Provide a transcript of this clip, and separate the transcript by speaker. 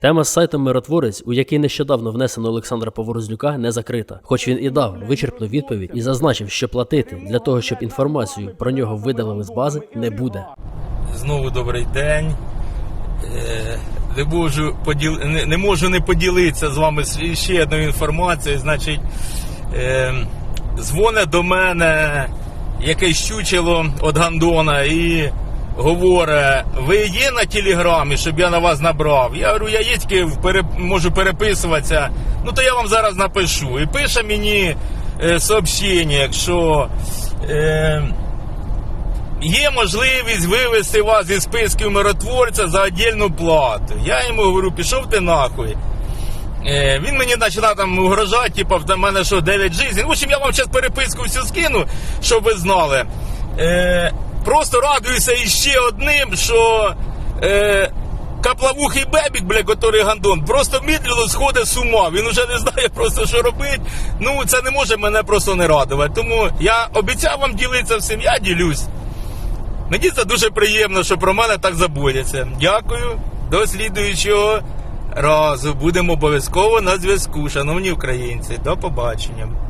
Speaker 1: Тема з сайтом Миротворець, у який нещодавно внесено Олександра Поворознюка, не закрита. Хоч він і дав вичерпну відповідь і зазначив, що платити для того, щоб інформацію про нього видалили з бази, не буде.
Speaker 2: Знову добрий день. Е, Не можу, поділ... не, можу не поділитися з вами ще одною інформацією. Значить, е, дзвонить до мене якесь чучело від Гандона і говорить: ви є на телеграмі, щоб я на вас набрав? Я говорю, я є тільки пере... можу переписуватися. Ну то я вам зараз напишу. І пише мені е, сообщення, якщо. Е, Є можливість вивести вас зі списків миротворця за віддільну плату. Я йому говорю, пішов ти нахуй. Е, він мені починав там угрожати, типу, в мене що, 9 жизней. В общем, я вам зараз переписку всю скину, щоб ви знали. Е, просто радуюся іще одним, що е, каплавухий бебік, бля, який гандон, просто мідлено сходить з ума. Він уже не знає просто, що робити. Ну, це не може мене просто не радувати. Тому я обіцяв вам ділитися всім, я ділюсь. Мені це дуже приємно, що про мене так заботяться. Дякую. До слідуючого разу. Будемо обов'язково на зв'язку, шановні українці. До побачення.